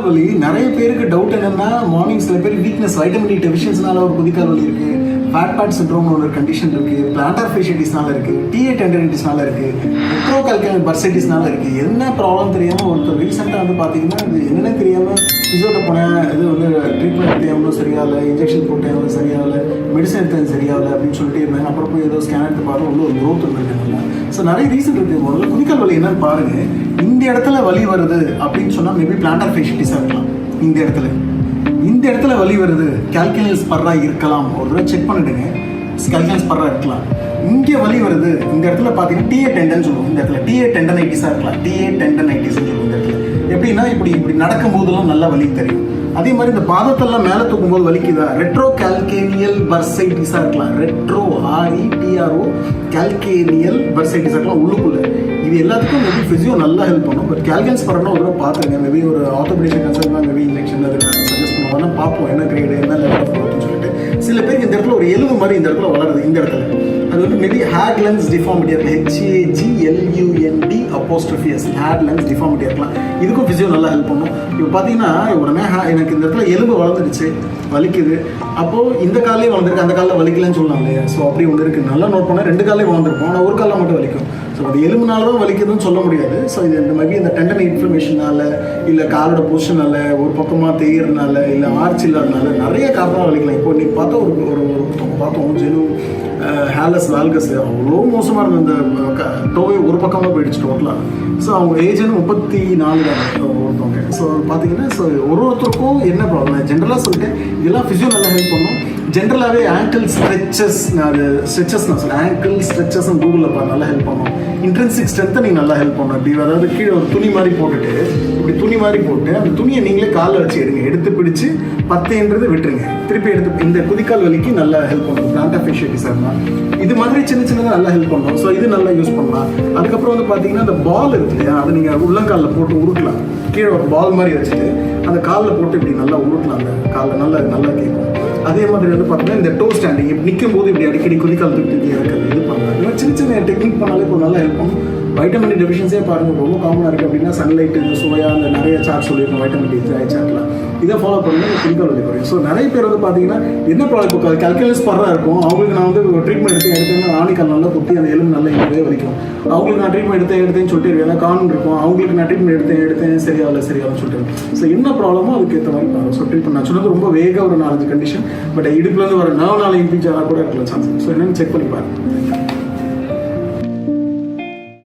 வலி நிறைய பேருக்கு டவுட் என்னன்னா மார்னிங் சில பேர் வீக்னஸ் வைட்டமின் டி டெஃபிஷியன்ஸ்னால ஒரு குதிக்கால் வலி இருக்கு. ஃபேட் பேட் சிண்ட்ரோம் ஒரு கண்டிஷன் இருக்கு. பிளான்டர் ஃபேஷியட்டிஸ்னால இருக்கு. டிஏ டெண்டனிட்டிஸ்னால இருக்கு. மெட்ரோ கல்கல் பர்சைட்டிஸ்னால இருக்கு. என்ன ப்ராப்ளம் தெரியாம ஒருத்தர் ரீசெண்டாக வந்து பார்த்தீங்கன்னா இது என்னென்ன தெரியாம பிசியோட போனேன். இது வந்து ட்ரீட்மெண்ட் எடுத்தேன். சரியாகல இன்ஜெக்ஷன் போட்டேன். சரியாகல மெடிசன் எடுத்தேன். சரியாகல அப்படின்னு சொல்லிட்டு இருந்தேன் அப்புறம் போய் ஏதோ ஸ்கேன் எடுத்து பார்த்தா உள்ள ஒரு க்ரோத் இருந்திருக்குங்க ஸோ நிறைய ரீசன் இருக்குது முதல்ல குதிக்கால் வலி என்னன்னு பாருங்க. இந்த இடத்துல வலி வருது அப்படின்னு சொன்னால் மேபி பிளான்டர் ஃபேஷிட்டிஸாக இருக்கலாம். இந்த இடத்துல. இந்த இடத்துல வலி வருது கேல்குலேஸ் பர்ரா இருக்கலாம். ஒரு தடவை செக் பண்ணிடுங்க. கேல்குலேஸ் பர்ரா இருக்கலாம். இங்கே வலி வருது. இந்த இடத்துல பார்த்தீங்கன்னா டிஏ டெண்டன் சொல்லுவோம் இந்த இடத்துல டிஏ டெண்டனைட்டிஸாக இருக்கலாம். டிஏ டெண்டனைட்டிஸ் சொல்லுவோம் இந்த இடத்துல. எப்படின்னா இப்படி இப்படி நடக்கும் போதெல்லாம் நல்லா வலி தெரியும். அதே மாதிரி இந்த பாதத்தெல்லாம் மேலே தூக்கும்போது வலிக்குதா? ரெட்ரோ கால்கேனியல் பர்சைட்டிஸாக இருக்கலாம் ரெட்ரோ ஆர்இடிஆர்ஓ கால்கேனியல் பர்சைட்டிஸாக இருக்கலாம். உள்ளுக்குள்ளே. இது எல்லாத்துக்கும் மேபி ஃபிசியோ நல்லா ஹெல்ப் பண்ணும். பட் கேல்கன்ஸ் பரணும் ஒரு தடவை பார்த்துருங்க. மேபி ஒரு ஆர்த்தோபெடிஷன் கன்சல்ட் மேபி இன்ஜெக்ஷன் அது சஜஸ்ட் பண்ணுவாங்க பார்ப்போம். என்ன கிரேடு என்ன லெவல் சொல்லிட்டு. சில பேருக்கு இந்த இடத்துல ஒரு எலும்பு மாதிரி இந்த இடத்துல வளருது இந்த இடத்துல. அது வந்து மேபி ஹேட் லென்ஸ் டிஃபார்மிட்டி இருக்கலாம். H A G L U N D apostrophe s Haglund's deformity இருக்கலாம். இதுக்கும் ஃபிசியோ நல்லா ஹெல்ப் பண்ணும். இப்போ பார்த்தீங்கன்னா உடனே எனக்கு இந்த இடத்துல எலும்பு வளர்ந்துடுச்சு வலிக்குது. அப்போது இந்த காலையும் வளர்ந்துருக்கு அந்த காலில் வலிக்கலன்னு சொல்லலாம் இல்லையா? ஸோ அப்படி ஒன்று இருக்குது நல்லா நோட் பண்ணால் ரெண்டு காலையும் வளர்ந்துருக்கும். ஆனால் ஒரு காலில் மட்டும் வலிக்கும். ஸோ அது எலும்புனால தான் வலிக்குதுன்னு சொல்ல முடியாது. ஸோ இது இந்த மாதிரி இந்த டெண்டன் இன்ஃப்ளமேஷனால இல்லை காலோட பொசிஷனால் ஒரு பக்கமாக தேயறதுனால இல்லை ஆர்ச்சி இல்லாதனால நிறைய காரணம் வலிக்கலாம். இப்போ நீ பார்த்தா ஒரு ஒரு ஒருத்தவங்க பார்த்தோம் ஜெனு ஹேலஸ் வால்கஸ் அவ்வளோ மோசமாக இருந்த அந்த க- டோவே ஒரு பக்கமாக போயிடுச்சு டோட்டலாக ஸோ அவங்க ஏஜ் வந்து முப்பத்தி நாலு தான் ஒருத்தவங்க. ஸோ பார்த்தீங்கன்னா ஸோ ஒரு ஒருத்தருக்கும் என்ன ப்ராப்ளம் ஜென்ரலாக சொல்லிட்டு இதெல்லாம் ஃபிசியோ நல்லா ஹெல்ப் பண்ணும். ஜென்ரலாகவே ஆங்கிள் ஸ்ட்ரெச்சஸ் அது ஸ்ட்ரெச்சஸ் நான் சொல்லுவேன் ஆங்கிள் ஸ்ட்ரெச்சஸ் கூகுளில் பாரு நல்லா ஹெல்ப் பண்ணும். இன்ட்ரென்சிக் ஸ்ட்ரென்த்தை நீங்கள் நல்லா ஹெல்ப் பண்ணும். இப்படி அதாவது கீழே ஒரு துணி மாதிரி போட்டுட்டு இப்படி துணி மாதிரி போட்டு அந்த துணியை நீங்களே காலில் வச்சு எடுங்க. எடுத்து பிடிச்சு பத்துன்றது விட்டுருங்க. திருப்பி எடுத்து இந்த குதிக்கால் வலிக்கு நல்லா ஹெல்ப் பண்ணும். பிளான்ட் அஃபிஷியட்டிஸ் இருந்தால் இது மாதிரி சின்ன சின்னதாக நல்லா ஹெல்ப் பண்ணும். ஸோ இது நல்லா யூஸ் பண்ணலாம். அதுக்கப்புறம் வந்து பார்த்தீங்கன்னா அந்த பால் இருக்கு இல்லையா? அதை நீங்கள் உள்ளங்காலில் போட்டு உருட்டலாம். கீழே ஒரு பால் மாதிரி வச்சுட்டு அந்த காலில் போட்டு இப்படி நல்லா உருட்டலாம். அந்த காலில் நல்லா நல்லா கேட்கும். அதே மாதிரி வந்து பார்த்தீங்கன்னா இந்த டோ ஸ்டாண்டிங் நிற்கும் போது இப்படி அடிக்கடி குதிக்கால் தூக்கி தூக்கி இறக்குறது இது பண்ணலாம். சின்ன சின்ன டெக்னிக் பண்ணாலே இப்போ நல்லா இருக்கும். வைட்டமின் டெஃபிஷியன்ஸே பாருங்கள் ரொம்ப காமனாக இருக்குது அப்படின்னா சன்லைட் இந்த சோயா அந்த நிறைய சாட் சொல்லியிருக்கோம் வைட்டமின் டி ஜாய் இதை ஃபாலோ பண்ணி குதிக்கால் வலி குறையும் ஸோ நிறைய பேர் வந்து பார்த்தீங்கன்னா என்ன ப்ராப்ளம் இப்போ கல்குலஸ் படுறா இருக்கும் அவங்களுக்கு நான் வந்து ட்ரீட்மெண்ட் எடுத்து எடுத்தேன் ஆணிக்கல் நல்லா குத்தி அந்த எலும்பு நல்லா இங்கே வலிக்கும். அவங்களுக்கு நான் ட்ரீட்மெண்ட் எடுத்தேன் எடுத்தேன்னு சொல்லிட்டு இருக்கேன் ஏன்னா இருக்கும். அவங்களுக்கு நான் ட்ரீட்மெண்ட் எடுத்தேன் எடுத்தேன் சரியாகல சரியாகலன்னு சொல்லிட்டு ஸோ என்ன ப்ராப்ளமோ அதுக்கு ஏற்ற மாதிரி பாருங்க. ஸோ ட்ரீட்மெண்ட் நான் சொன்னது ரொம்ப வேக ஒரு நாலஞ்சு கண்டிஷன் பட் இடுப்புலேருந்து வர நர்வ்னால இன்ஃபீச் ஆனால் கூட இருக்கலாம் சான்ஸ் ஸோ என்னென்னு செக் பண்ணி பாருங்கள்